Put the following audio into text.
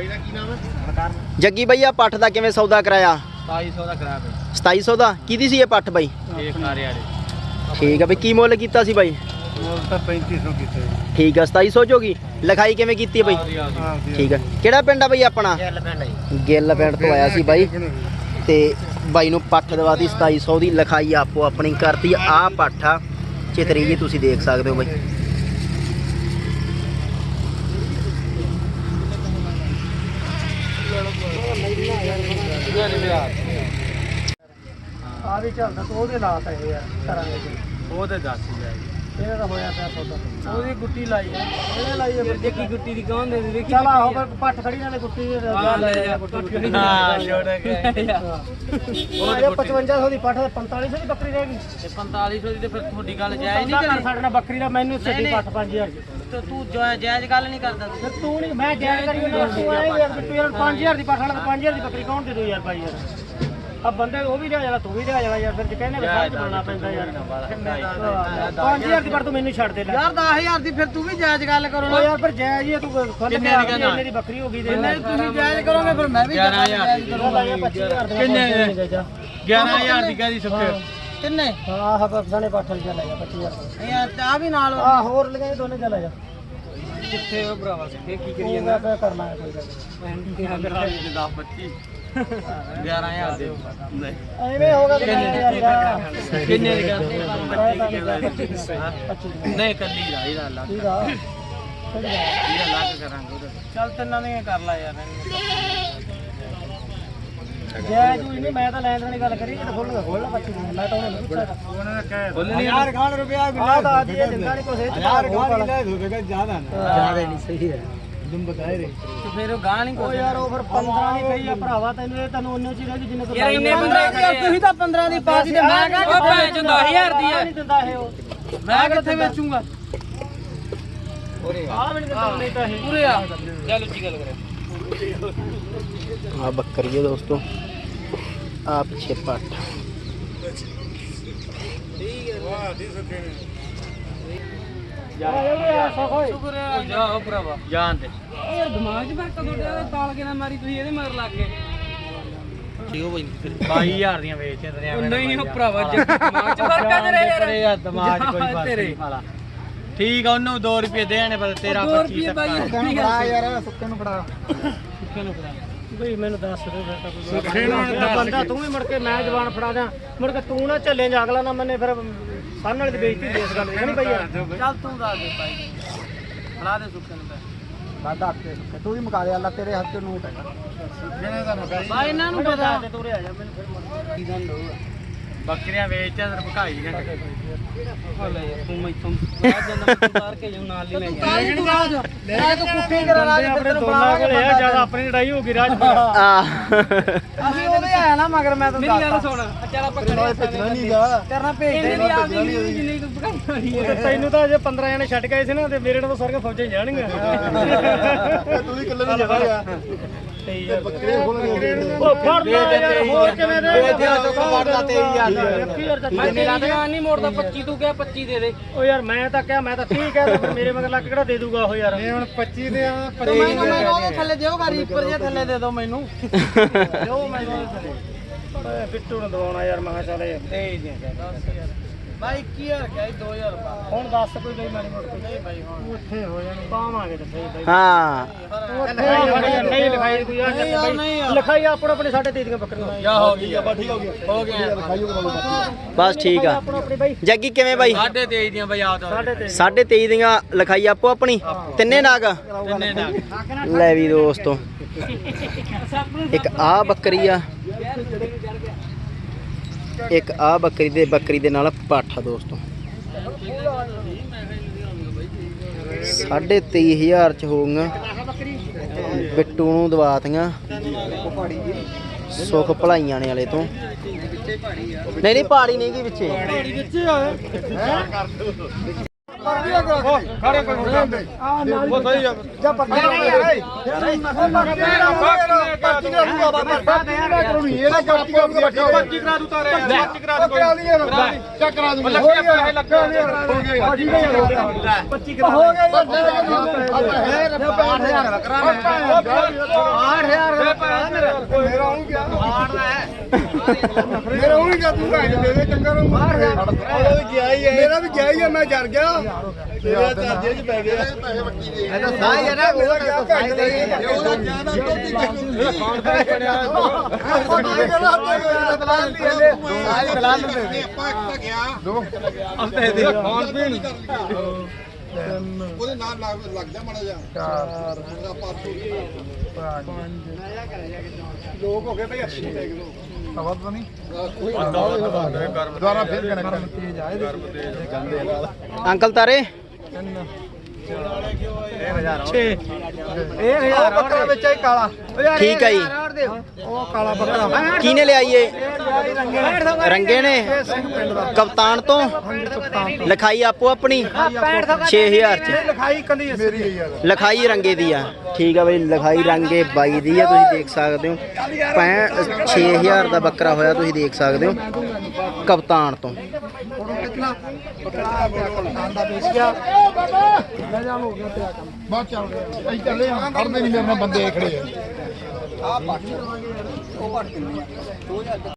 ਬਾਈ ਦਾ ਕੀ ਨਾਮ ਹੈ? ਜੱਗੀ ਬਾਈ ਆ ਪੱਠ ਦਾ ਕਿਵੇਂ ਸੌਦਾ ਕਰਾਇਆ? 2700 ਦਾ ਕਰਾ ਬਈ। 2700 ਦਾ? ਕਿਹਦੀ ਸੀ ਇਹ ਪੱਠ ਬਾਈ? ਇਹ ਖਾਰੇ ਵਾਲੇ। ਠੀਕ ਆ ਬਈ ਕੀ ਮੁੱਲ ਕੀਤਾ ਸੀ ਬਾਈ? ਮੋਲ ਤਾਂ 3500 ਕੀਤਾ ਠੀਕ ਆ 2700 ਚ ਹੋ ਗਈ। ਲਿਖਾਈ ਕਿਵੇਂ ਕੀਤੀ ਹੈ ਬਾਈ ਠੀਕ ਆ। ਕਿਹੜਾ ਪਿੰਡ ਆ ਬਾਈ ਆਪਣਾ? ਗੱਲ ਪੈਂਦਾ ਜੀ। ਗਿੱਲ ਪਿੰਡ ਤੋਂ ਆਇਆ ਸੀ ਬਾਈ। ਤੇ ਬਾਈ ਨੂੰ ਪੱਠ ਦਵਾਤੀ 2700 ਦੀ ਲਿਖਾਈ ਆਪੋ ਆਪਣੀ ਕਰਤੀ। ਆ ਪੱਠ ਆ। ਚਿਤਰੀ ਜੀ ਤੁਸੀਂ ਦੇਖ ਸਕਦੇ ਹੋ ਬਾਈ। ਆ ਵੀ ਚੱਲਦਾ ਤੂੰ ਉਹਦੇ ਲਾਤ ਹੈ ਯਾਰ ਕਰਾਂਗੇ। ਜੀ ਉਹ ਤੇ ਦੱਸ ਹੀ ਇਹਦਾ ਤਾਂ ਹੋਇਆ ਪਿਆ ਸੌਦਾ? ਉਹਦੀ ਗੁੱਟੀ ਲਾਈ ਹੈ। ਇਹਨੇ ਲਾਈ ਹੈ ਜੇ ਕੀ ਗੁੱਟੀ ਦੀ ਕੌਣ ਦੇ ਵੇਖੀ ਚਲ ਆਹੋ ਪਰ ਪੱਟ ਖੜੀ ਨਾਲੇ ਗੁੱਟੀ ਦੇ ਹਾਂ ਲੈ ਜਾ ਗੁੱਟੀ ਹਾਂ। ਛੋੜ ਕੇ ਉਹ 5500 ਦੀ ਪੱਟ 4500 ਦੀ ਬੱਕਰੀ ਰਹਿ ਗਈ। ਤੇ 4500 ਦੀ ਤੇ ਫਿਰ ਤੁਹਾਡੀ ਗੱਲ ਜਾਇਜ਼ ਨਹੀਂ ਕਰ ਸਾਡੇ ਨਾਲ ਬੱਕਰੀ ਦਾ ਮੈਨੂੰ ਛੱਡੀ ਪੱਟ 5000 ਦੀ ਤੇ ਤੂੰ ਜਾਇਜ਼ ਗੱਲ ਨਹੀਂ ਕਰਦਾ ਫਿਰ ਤੂੰ ਨਹੀਂ ਮੈਂ ਜਾਇਜ਼ ਕਰੀ ਤੂੰ ਆਏ ਯਾਰ ਬਿੱਟੂ ਯਾਰ 5000 ਦੀ ਪੱਟ ਵਾਲਾ 5000 ਦੀ ਬੱਕਰੀ ਕੌਣ ਦੇ ਦੋ ਯਾਰ ਭਾਈ ਯਾਰ? ਆ ਬੰਦੇ ਉਹ ਵੀ ਲਿਆ ਜਾਣਾ ਤੂੰ ਵੀ ਲਿਆ ਜਾਣਾ ਯਾਰ ਫਿਰ ਜੇ ਕਹਿੰਦੇ ਵੀ ਸਾਰੇ ਬਣਨਾ ਪੈਂਦਾ ਯਾਰ 5000 ਦੀ ਪੱਟ ਤੂੰ ਮੈਨੂੰ ਛੱਡ ਦੇ ਲੈ ਯਾਰ 10000 ਦੀ ਫਿਰ ਤੂੰ ਵੀ ਜਾਇਜ਼ ਗੱਲ ਕਰੋ ਯਾਰ ਫਿਰ ਜਾਇਜ਼ ਹੀ ਆ, ਤੂੰ ਖੁੱਲ ਕਿੰਨੇ ਕੇ ਦੀ ਕਹਿੰਦਾ? ਇੰਨੇ ਦੀ ਬੱਕਰੀ ਹੋ ਗਈ ਦੇ ਨਹੀਂ ਤੁਸੀਂ ਜਾਇਜ਼ ਕਰੋਗੇ ਫਿਰ ਮੈਂ ਵੀ ਜਾਇਜ਼ ਕਰੂੰਗਾ 25000 ਦਾ ਕਿੰਨੇ? ਜਾ 11000 ਦੀ ਕਹਦੀ ਸੁੱਕੇ ਕਿੰਨੇ ਹਾਂ ਹਾਂ ਬਸਾਨੇ ਪਾਠਲ ਚੱਲ ਜਾ 25000 ਯਾਰ ਆ ਵੀ ਨਾਲ ਆ ਹੋਰ ਲਗਾਏ ਦੋਨੇ ਚੱਲ ਜਾ ਕਿੱਥੇ ਉਹ ਭਰਾਵਾ ਸਿੱਖੇ ਕੀ ਕਰੀ ਜਾਂਦਾ ਕਰਨਾ ਹੈ ਕੋਈ ਗੱਲ ਨੀ। 10 25 11000 ਦੇ। ਐਵੇਂ ਹੋਗਾ ਤੇ ਯਾਰ ਕਿੰਨੇ ਦੀ ਕਰਦੇ ਹਾਂ। ਨਹੀਂ ਕੱਲੀ ਦਾ ਇਹਦਾ ਲੱਗ ਠੀਕ ਆ ਇਹਦਾ ਲੱਗ ਕਰਾਂਗੇ ਉਹਦਾ। ਚੱਲ ਤਿੰਨਾਂ ਦੀਆਂ ਕਰ ਲਾ ਯਾਰ ਜੈ ਜੂ ਨਹੀਂ ਮੈਂ ਤਾਂ ਲੈਣ ਦੀ ਗੱਲ ਕਰੀ ਜੇ ਖੋਲ ਕੇ ਖੋਲ ਲਾ 25 ਦੀ ਮੈਂ ਤਾਂ ਉਹਨੂੰ ਨਹੀਂ ਪੁੱਛਿਆ। ਉਹਨਾਂ ਨੇ ਕਹਿ ਬੋਲਣੀ ਯਾਰ ਖਾਨ ਰੁਪਿਆ ਆ ਤਾਂ ਆਦੀ ਇਹ ਦਿੰਦਾ ਨਹੀਂ ਕੁਛ ਇਹ ਯਾਰ ਖਾਨ ਲੈ ਹੋਵੇਗਾ ਜ਼ਿਆਦਾ ਨਾ। ਜ਼ਿਆਦਾ ਨਹੀਂ ਸਹੀ ਹੈ। ਤੁਮ ਬਤਾਏ ਰੇ ਤੇ ਫਿਰ ਉਹ ਗਾਂ ਨਹੀਂ ਉਹ ਯਾਰ ਉਹ ਫਿਰ 15 ਦੀ ਪਈ ਆ ਭਰਾਵਾ ਤੈਨੂੰ ਇਹ ਤੈਨੂੰ ਉਹਨੇ ਚ ਹੀ ਰਹਿ ਗਈ ਜਿੰਨੇ ਯਾਰ ਇੰਨੇ ਬੰਦੇ ਤੁਸੀਂ ਤਾਂ 15 ਦੀ ਪਾ ਦੀ ਤੇ ਮੈਂ ਕਹਾਂ ਕਿ ਭੈਣ ਚੋਂ 10000 ਦੀ ਹੈ ਨਹੀਂ ਦਿੰਦਾ ਇਹ ਉਹ। ਮੈਂ ਕਿੱਥੇ ਵੇਚੂੰਗਾ? ਆ ਵੀ ਨਹੀਂ ਦਿੰਦਾ ਨਹੀਂ ਤਾਂ ਇਹ। ਪੂਰੇ ਆ। ਚੱਲ ਉੱਚੀ ਗੱਲ ਕਰੇ ਆ ਬੱਕਰੀ ਹੈ ਦੋਸਤੋ। ਆ ਪਿੱਛੇ ਪੱਠ ਸ਼ੁਕਰ ਹੈ ਜਾ ਭਰਾਵਾ ਜਾਨ ਦੇ ਯਾਰ ਦਿਮਾਗ 'ਚ ਫ਼ਰਕ ਤੁਹਾਡੇ ਤਾਲ ਕੇ ਨਾ ਮਾਰੀ ਤੁਸੀਂ ਇਹਦੇ ਮਗਰ ਲੱਗ ਗਏ ਠੀਕ ਬਈ 22000 ਦੀਆਂ ਵੇਚਦੇ ਤੇ ਨਹੀਂ ਉਹ ਭਰਾਵਾ ਦਿਮਾਗ 'ਚ ਫ਼ਰਕ ਆ ਤੇਰੇ ਯਾਰ ਦਿਮਾਗ 'ਚ ਕੋਈ ਫ਼ਰਕ ਨਹੀਂ ਪਾਲਾ ਠੀਕ ਆ ਉਹਨੂੰ 2 ਰੁਪਏ ਦੇਣੇ ਪਰ ਤੇਰਾ 25 ਤੱਕ ਯਾਰ ਸੁੱਕੇ ਨੂੰ ਫੜਾ ਸੁੱਕੇ ਨੂੰ ਫੜਾ ਬਈ ਮੈਨੂੰ ਦੱਸ ਦੇ ਫਿਰ ਤਾਂ ਬੰਦਾ ਤੂੰ ਵੀ ਮੁੜ ਕੇ ਮੈਂ ਜਵਾਨ ਫੜਾ ਦਿਆਂ। ਮੁੜ ਕੇ ਤੂੰ ਨਾ ਚੱਲੇ ਜਾ ਅਗਲਾ ਨਾ ਮੰਨੇ ਫਿਰ ਸਾਹਮਣੇ ਵਾਲੀ ਦੀ ਬੇਇੱਜ਼ਤੀ ਦੇ ਇਸ ਗੱਲ ਦੀ ਨਹੀਂ ਬਈ ਯਾਰ? ਚੱਲ ਤੂੰ ਦੱਸ ਦੇ ਭਾਈ। ਫੜਾ ਦੇ ਸੁੱਕੇ ਨੂੰ ਦਾਦਾ ਕੇ ਸੁੱਕੇ ਤੂੰ ਵੀ ਮੁਕਾ ਦੇ ਅੱਲਾ ਤੇਰੇ ਹੱਥ ਤੇ ਨੋਟ ਹੈਗਾ ਭਾਈ ਇਹਨਾਂ ਨੂੰ ਪਤਾ। ਤੂੰ ਰੇ ਆ ਜਾ ਮੈਨੂੰ ਫਿਰ ਕੀ। ਗੱਲ ਹੋਊਗਾ ਬੱਕਰੀਆਂ ਵੇਚਿਆ ਤੇ ਭਕਾਈ ਦੀਆਂ ਹਲੇ ਤੂੰ ਮੈਥੋਂ ਬਾਹਰ ਮੈਂ ਉਤਾਰ ਕੇ ਜਾਉ ਨਾਲ ਹੀ ਲੈ ਜਾ ਲੈ ਤੂੰ ਕੁੱਠੀ ਕਰਾ ਲਾ ਆਪਣੇ ਦੋਨਾਂ ਕੋਲ ਇਹ ਜ਼ਿਆਦਾ ਆਪਣੀ ਲੜਾਈ ਹੋ ਗਈ ਰਾਜ ਆ ਅਸੀਂ ਆਇਆ ਨਾ ਮਗਰ ਮੈਂ ਤੈਨੂੰ ਮੇਰੀ ਗੱਲ ਸੁਣ। ਚੱਲ ਆਪਾਂ ਖੜੇ ਨਹੀਂਗਾ। ਕਰਨਾ ਭੇਜ ਦੇ ਨਹੀਂ ਆਪਦੀ ਜਿੰਨੀ ਤੂੰ ਭਕਾਈ ਹੋਣੀ ਹੈ ਤੈਨੂੰ ਤਾਂ ਜੇ 15 ਜਣੇ ਛੱਡ ਗਏ ਸੀ ਨਾ ਤੇ ਮੇਰੇ ਨਾਲ ਤਾਂ ਸਾਰੀਆਂ ਫੌਜਾਂ ਹੀ ਜਾਣਗੀਆਂ। ਤੂੰ ਵੀ ਇਕੱਲਾ ਨਹੀਂ ਜਾਣਾ। ਬੱਕਰੇ ਖੋਲ ਉਹ ਫੜ ਲੈ ਯਾਰ ਹੋਰ ਕਿਵੇਂ ਦੇ ਦੇ ਦੇ ਚੁੱਕ ਫੜ ਲਾ ਤੇਰੀ ਯਾਦ। ਮੈਂ ਮੇਰਾ ਜਾਨ ਨਹੀਂ ਮੋੜਦਾ 25 ਤੂੰ ਕਿਹਾ 25 ਦੇ ਦੇ। ਉਹ ਯਾਰ ਮੈਂ ਤਾਂ ਕਿਹਾ ਮੈਂ ਤਾਂ ਠੀਕ ਹੈ ਫਿਰ ਮੇਰੇ ਮਗਰ ਲੱਗ ਕਿਹੜਾ ਦੇ ਦੂਗਾ ਉਹ ਯਾਰ। ਇਹ ਹੁਣ 25 ਦੇ ਆ ਮੈਨੂੰ ਮੈਨੂੰ ਉਹਦੇ ਥੱਲੇ ਦਿਓ ਗਾਰੀ ਉੱਪਰ ਜੇ ਥੱਲੇ ਦੇ ਦਿਓ ਮੈਨੂੰ। ਦਿਓ ਮੈਨੂੰ ਥੱਲੇ। ਬਿੱਟੂ ਨੂੰ ਦਵਾਉਣਾ ਯਾਰ ਮੈਂ ਕਿਹਾ ਚੱਲ ਇਹ। ਦੇ ਦੇ। ਭਾਈ ਕੀ ਯਾਰ ਕਹੀ 2000 ਪਾ ਹੁਣ ਦੱਸ ਕੋਈ ਬਈ ਮਾੜੀ ਮੋਟੀ। ਨਹੀਂ ਭਾਈ ਹੁਣ। ਉੱਥੇ ਹੋ ਜਾਣੀ। ਪਾਵਾਂਗੇ ਤੇ ਸਹੀ ਬਈ। ਹਾਂ। ਨਹੀਂ ਲਿਖਾਈ ਕੋਈ ਯਾਰ। ਨਹੀਂ ਯਾਰ, ਨਹੀਂ ਯਾਰ। ਲਿਖਾਈ ਆਪੋ ਆਪਣੇ ਸਾਡੇ ਦੇ ਦੀਆਂ ਬੱਕਰੀਆਂ ਜਾ ਹੋ ਗਈ ਆ ਠੀਕ ਹੋ ਗਿਆ ਹੋ ਗਿਆ। ਬਸ ਠੀਕ ਆ। ਆਪੋ ਆਪਣੀ ਬਈ। ਜੱਗੀ ਕਿਵੇਂ ਬਾਈ? ਸਾਢੇ 23 ਦੀਆਂ ਬਈ ਆ ਤਾਂ ਸਾਡੇ ਤੇ 23.5 ਦੀਆਂ ਲਿਖਾਈ ਆਪੋ ਆਪਣੀ। ਤਿੰਨੇ ਨਾਗ? ਤਿੰਨੇ ਦਾ ਲੈ ਵੀ ਦੋਸਤੋ। ਇੱਕ ਆ ਬੱਕਰੀ ਆ। ਇੱਕ ਆ ਬੱਕਰੀ ਦੇ ਬੱਕਰੀ ਦੇ ਨਾਲ ਪਾਠਾ ਦੋਸਤੋ। ਸਾਢੇ 23000 ਚ ਹੋਊਗਾ। ਬਿੱਟੂ ਨੂੰ ਦਵਾਤੀਆਂ। ਸੁਖ ਭਲਾਈਆਂ ਨੇ ਵਾਲੇ ਤੋਂ। ਨਹੀਂ ਨਹੀਂ ਪਹਾੜੀ ਨਹੀਂ ਕੀ ਪਿੱਛੇ। ਖੜੇ ਕੋਈ ਆ। ਨਾਲ ਉਹ ਸਹੀ ਜਾ ਪਰਚੀ ਕਰਾ ਦੂ ਤਾਰੇ ਪਰਚੀ ਕਰਾ ਦੂ ਚੱਕ ਕਰਾ ਦੂ ਲੱਗਿਆ ਪੈਸੇ ਲੱਗਾ ਹੋ ਗਿਆ 25 ਕਰਾ ਹੋ ਗਿਆ 8000 ਮੇਰਾ ਉਹ ਮੇਰਾ ਗਿਆ ਤੂੰ ਭਾਈ ਦੇ ਦੇ ਚੰਗਾ ਨੂੰ ਉਹ ਵੀ ਗਿਆ ਹੀ ਹੈ ਮੇਰਾ ਵੀ ਗਿਆ ਹੀ ਹੈ ਮੈਂ ਜਰ ਗਿਆ ਮੇਰਾ ਚਾਰਜੇ ਚ ਪੈ ਗਿਆ ਪੈਸੇ ਵੱਟੀ ਦੇ ਇਹ ਤਾਂ ਸਾਈ ਹੈ ਨਾ ਉਹਦਾ ਗਿਆ ਭੈਣ ਦੇ ਉਹਦਾ ਗਿਆ ਨਾ ਟੋਟੀ ਦੇ ਖਾਣ ਤੇ ਬਣਿਆ ਉਹ ਨਹੀਂ ਕਰਦਾ ਤੇ ਬਲਾਲ ਨਹੀਂ ਹਲੇ ਸਾਈ ਬਲਾਲ ਨੂੰ ਦੇ ਆਪਾਂ ਇੱਕ ਗਿਆ ਦੋ ਅਸਤੇ ਦੇ ਖਾਣ ਪੀਣ ਉਹਦੇ ਨਾਲ ਲੱਗ ਜਾ ਮੜਾ ਜਾ ਚਾਰ ਉਹਦਾ ਪਾਸੋਂ ਲੋਕ ਹੋ ਗਏ ਭਈ ਅੱਛੀ ਦੇਖ ਲੋ ਸਵਾਦ ਬਣੀ ਦੁਆਰਾ ਫੇਰ ਕਣਕ ਤੇਜ ਆਏ ਅੰਕਲ ਤਾਰੇ? ਇਹ ਹਜ਼ਾਰ ਬੱਕਰਾ ਵਿੱਚ ਹੀ ਕਾਲਾ। ਠੀਕ ਹੈ ਜੀ। ਉਹ ਕਾਲਾ ਬੱਕਰਾ। ਰੰਗੇ ਨੇ। ਕਪਤਾਨ ਤੋਂ? ਲਿਖਾਈ ਆਪੋ ਆਪਣੀ? 6000 ਚ। ਲਿਖਾਈ ਕੰਦੀ ਮੇਰੀ ਹੈ ਯਾਰ ਲਿਖਾਈ ਰੰਗੇ ਦੀ ਆ। ਠੀਕ ਆ ਬਈ ਲਿਖਾਈ ਰੰਗੇ ਬਾਈ ਦੀ ਆ ਤੁਸੀਂ ਦੇਖ ਸਕਦੇ ਹੋ। 6000 ਦਾ ਬੱਕਰਾ ਹੋਇਆ ਤੁਸੀਂ ਦੇਖ ਸਕਦੇ ਹੋ। ਕਪਤਾਨ ਤੋਂ। ਬਾਅਦ ਚੱਲ ਅਸੀਂ ਚੱਲੇ ਆ ਖੜਦੇ ਨਹੀਂ ਮੇਰੇ ਨਾਲ ਬੰਦੇ ਖੜੇ ਆ। ਆ ਪੱਟ। ਉਹ ਪੱਟ ਕਿੰਨੀ ਆ। 2000